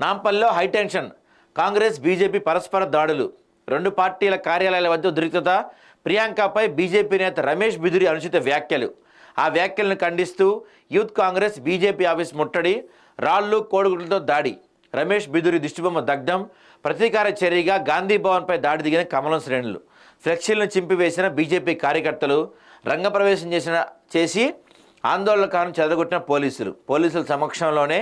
నాంపల్లిలో high tension Congress BJP పరస్పర దాడులు. రెండు పార్టీల కార్యాలయాల వద్ద ఉద్రిక్తత. ప్రియాంకపై బీజేపీ నేత రమేష్ బిదురి అనుచిత వ్యాఖ్యలు. ఆ వ్యాఖ్యలను ఖండిస్తూ యూత్ కాంగ్రెస్ బీజేపీ ఆఫీస్ ముట్టడి రాళ్ళు కోడుగుడ్లతో దాడి. రమేష్ బిదురి దిష్టిబొమ్మ దగ్ధం. ప్రతీకార చర్యగా గాంధీ భవన్పై దాడి దిగిన కమలం శ్రేణులు. ఫ్లెక్సీలను చింపివేసిన బీజేపీ కార్యకర్తలు. రంగప్రవేశం చేసిన చేసి ఆందోళనకారులను చెదగొట్టిన పోలీసులు. పోలీసుల సమక్షంలోనే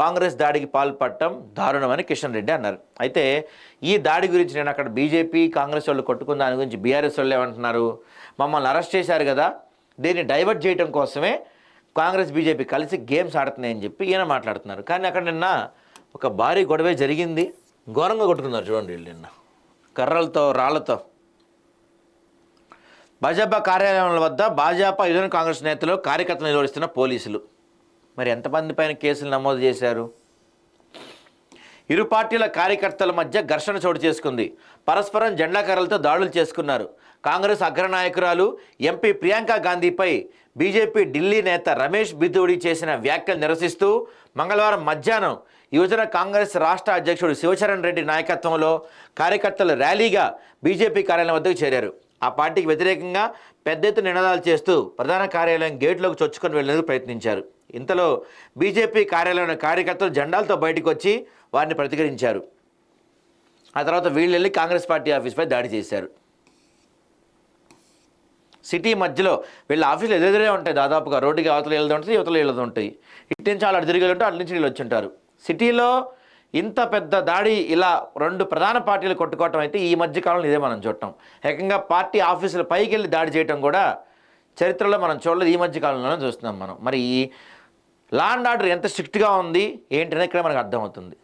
కాంగ్రెస్ దాడికి పాల్పడటం దారుణమని కిషన్ రెడ్డి అన్నారు. అయితే ఈ దాడి గురించి నేను అక్కడ బీజేపీ కాంగ్రెస్ వాళ్ళు కొట్టుకున్న దాని గురించి బీఆర్ఎస్ వాళ్ళు ఏమంటున్నారు? మమ్మల్ని అరెస్ట్ చేశారు కదా దీన్ని డైవర్ట్ చేయడం కోసమే కాంగ్రెస్ బీజేపీ కలిసి గేమ్స్ ఆడుతున్నాయని చెప్పి ఈయన మాట్లాడుతున్నారు. కానీ అక్కడ నిన్న ఒక భారీ గొడవే జరిగింది. ఘోరంగా కొట్టుకున్నారు చూడండి వీళ్ళు నిన్న. కర్రలతో రాళ్ళతో భాజపా కార్యాలయాల వద్ద భాజపా యువజన కాంగ్రెస్ నేతలు కార్యకర్తలు నిర్వహిస్తున్న పోలీసులు. మరి ఎంతమంది పైన కేసులు నమోదు చేశారు? ఇరు పార్టీల కార్యకర్తల మధ్య ఘర్షణ చోటు చేసుకుంది. పరస్పరం జెండాకర్రలతో దాడులు చేసుకున్నారు. కాంగ్రెస్ అగ్రనాయకురాలు ఎంపీ ప్రియాంక గాంధీపై బీజేపీ ఢిల్లీ నేత రమేష్ బిద్దూడి చేసిన వ్యాఖ్యలు నిరసిస్తూ మంగళవారం మధ్యాహ్నం యువజన కాంగ్రెస్ రాష్ట్ర అధ్యక్షుడు శివచరణ్ రెడ్డి నాయకత్వంలో కార్యకర్తలు ర్యాలీగా బీజేపీ కార్యాలయం వద్దకు చేరారు. ఆ పార్టీకి వ్యతిరేకంగా పెద్ద ఎత్తున నినాదాలు చేస్తూ ప్రధాన కార్యాలయం గేట్లోకి చొచ్చుకొని వెళ్ళేందుకు ప్రయత్నించారు. ఇంతలో బీజేపీ కార్యాలయంలో కార్యకర్తలు జెండాలతో బయటకు వచ్చి వారిని ప్రతిఘటించారు. ఆ తర్వాత వీళ్ళు వెళ్ళి కాంగ్రెస్ పార్టీ ఆఫీస్పై దాడి చేశారు. సిటీ మధ్యలో వీళ్ళ ఆఫీసులు ఎదురెదురే ఉంటాయి దాదాపుగా. రోడ్డుకి అవతల వెళ్ళదు ఉంటుంది యువతలు వెళ్ళదు ఉంటాయి ఇటు నుంచి వాళ్ళు అటు తిరిగి ఉంటే అటు నుంచి వీళ్ళు వచ్చి ఉంటారు సిటీలో ఇంత పెద్ద దాడి ఇలా రెండు ప్రధాన పార్టీలు కొట్టుకోవటం అయితే ఈ మధ్య కాలంలో ఇదే మనం చూడటం. ఏకంగా పార్టీ ఆఫీసుల పైకి వెళ్ళి దాడి చేయటం కూడా చరిత్రలో మనం చూడలేదు. ఈ మధ్య కాలంలోనే చూస్తున్నాం మనం. మరి ఈ లా అండ్ ఆర్డర్ ఎంత స్ట్రిక్ట్గా ఉంది ఏంటనే ఇక్కడ మనకు అర్థమవుతుంది.